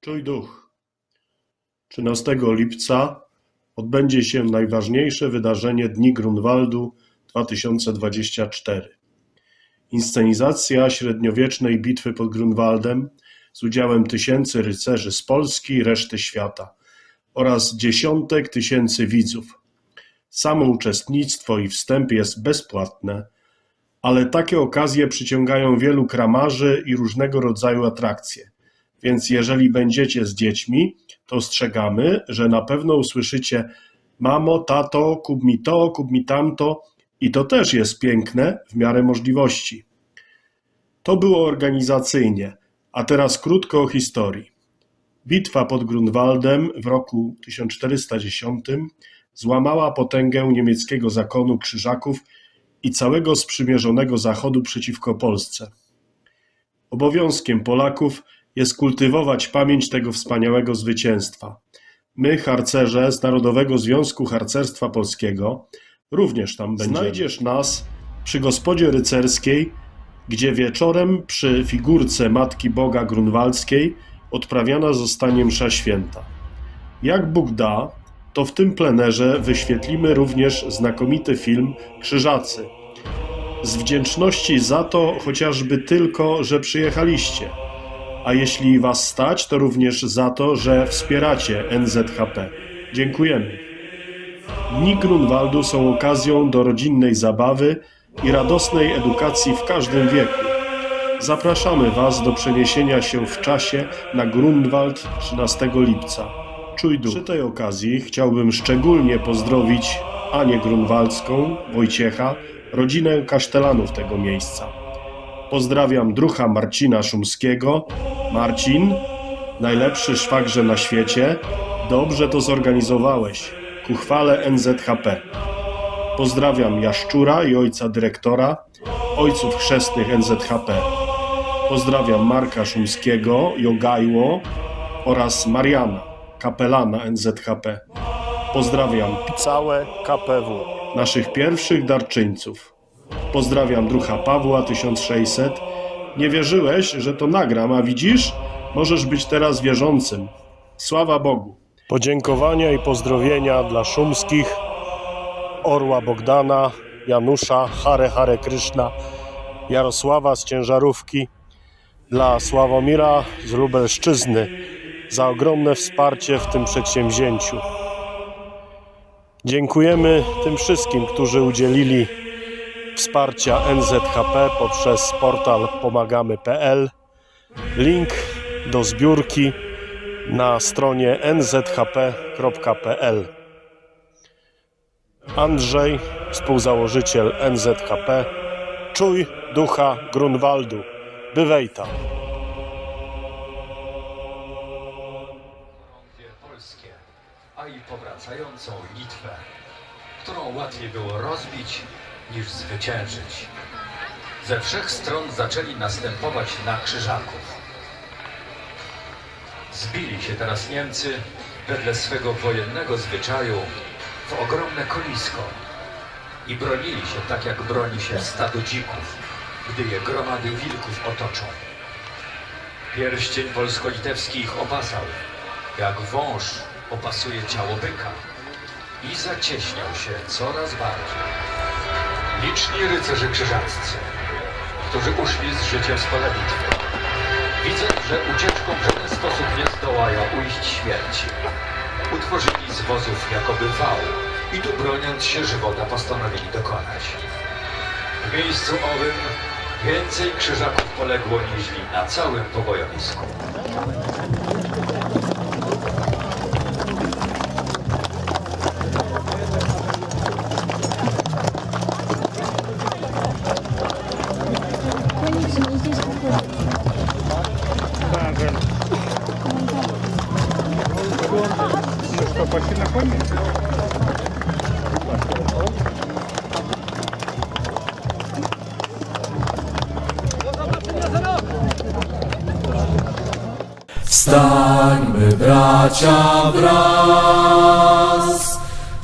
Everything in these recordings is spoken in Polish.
Czuj duch. 13 lipca odbędzie się najważniejsze wydarzenie Dni Grunwaldu 2024. Inscenizacja średniowiecznej bitwy pod Grunwaldem z udziałem tysięcy rycerzy z Polski i reszty świata oraz dziesiątek tysięcy widzów. Samo uczestnictwo i wstęp jest bezpłatne, ale takie okazje przyciągają wielu kramarzy i różnego rodzaju atrakcje. Więc jeżeli będziecie z dziećmi, to ostrzegamy, że na pewno usłyszycie mamo, tato, kup mi to, kup mi tamto i to też jest piękne w miarę możliwości. To było organizacyjnie, a teraz krótko o historii. Bitwa pod Grunwaldem w roku 1410 złamała potęgę niemieckiego zakonu krzyżaków i całego sprzymierzonego Zachodu przeciwko Polsce. Obowiązkiem Polaków jest kultywować pamięć tego wspaniałego zwycięstwa. My, harcerze z Narodowego Związku Harcerstwa Polskiego, również tam będziemy. Znajdziesz nas przy gospodzie rycerskiej, gdzie wieczorem przy figurce Matki Boga Grunwaldzkiej odprawiana zostanie msza święta. Jak Bóg da, to w tym plenerze wyświetlimy również znakomity film Krzyżacy. Z wdzięczności za to chociażby tylko, że przyjechaliście. A jeśli Was stać, to również za to, że wspieracie NZHP. Dziękujemy. Dni Grunwaldu są okazją do rodzinnej zabawy i radosnej edukacji w każdym wieku. Zapraszamy Was do przeniesienia się w czasie na Grunwald 13 lipca. Czuj duch. Przy tej okazji chciałbym szczególnie pozdrowić Anię Grunwaldzką, Wojciecha, rodzinę kasztelanów tego miejsca. Pozdrawiam drucha Marcina Szumskiego. Marcin, najlepszy szwagrze na świecie, dobrze to zorganizowałeś. Ku chwale NZHP. Pozdrawiam Jaszczura i ojca dyrektora, ojców chrzestnych NZHP. Pozdrawiam Marka Szumskiego, Jogajło oraz Mariana, kapelana NZHP. Pozdrawiam całe KPW, naszych pierwszych darczyńców. Pozdrawiam drucha Pawła 1600. Nie wierzyłeś, że to nagram, a widzisz? Możesz być teraz wierzącym. Sława Bogu. Podziękowania i pozdrowienia dla szumskich, Orła Bogdana, Janusza, Hare Hare Kryszna, Jarosława z Ciężarówki, dla Sławomira z Lubelszczyzny za ogromne wsparcie w tym przedsięwzięciu. Dziękujemy tym wszystkim, którzy udzielili wsparcia NZHP poprzez portal pomagamy.pl. Link do zbiórki na stronie nzhp.pl. Andrzej, współzałożyciel NZHP. Czuj ducha Grunwaldu. Bywaj tam. polskie, a i powracającą Litwę, którą łatwiej było rozbić niż zwyciężyć. Ze wszech stron zaczęli następować na krzyżaków. Zbili się teraz Niemcy wedle swego wojennego zwyczaju w ogromne kolisko i bronili się tak, jak broni się stado dzików, gdy je gromady wilków otoczą. Pierścień polsko-litewski ich opasał, jak wąż opasuje ciało byka i zacieśniał się coraz bardziej. Liczni rycerze krzyżaccy, którzy uszli z życiem z pola bitwy, widząc, że ucieczką w żaden sposób nie zdołają ujść śmierci, utworzyli z wozów jakoby wał i tu broniąc się żywota postanowili dokonać. W miejscu owym więcej krzyżaków poległo niż na całym pobojowisku. не здесь какой Ну что, пошли на коне? Wstańmy bracia wraz,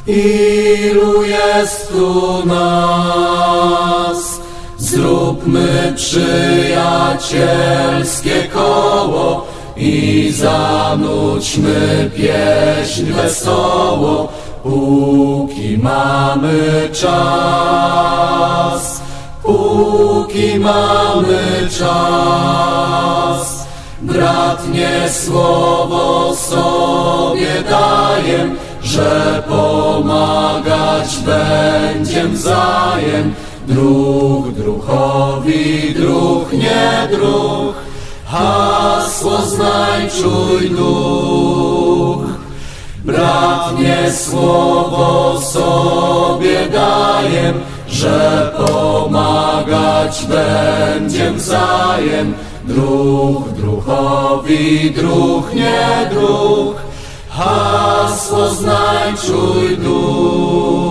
ilu jest tu nas. Zróbmy przyjacielskie koło, i zanudźmy pieśń wesoło, póki mamy czas, póki mamy czas. Bratnie słowo sobie daję, że pomagać będziem wzajem. Druh druhowi, druh nie druh, hasło znaj, czuj duch. Bratnie słowo sobie daję, że pomagać będziem wzajem. Druh druhowi, druh nie druh, hasło znaj, czuj duch.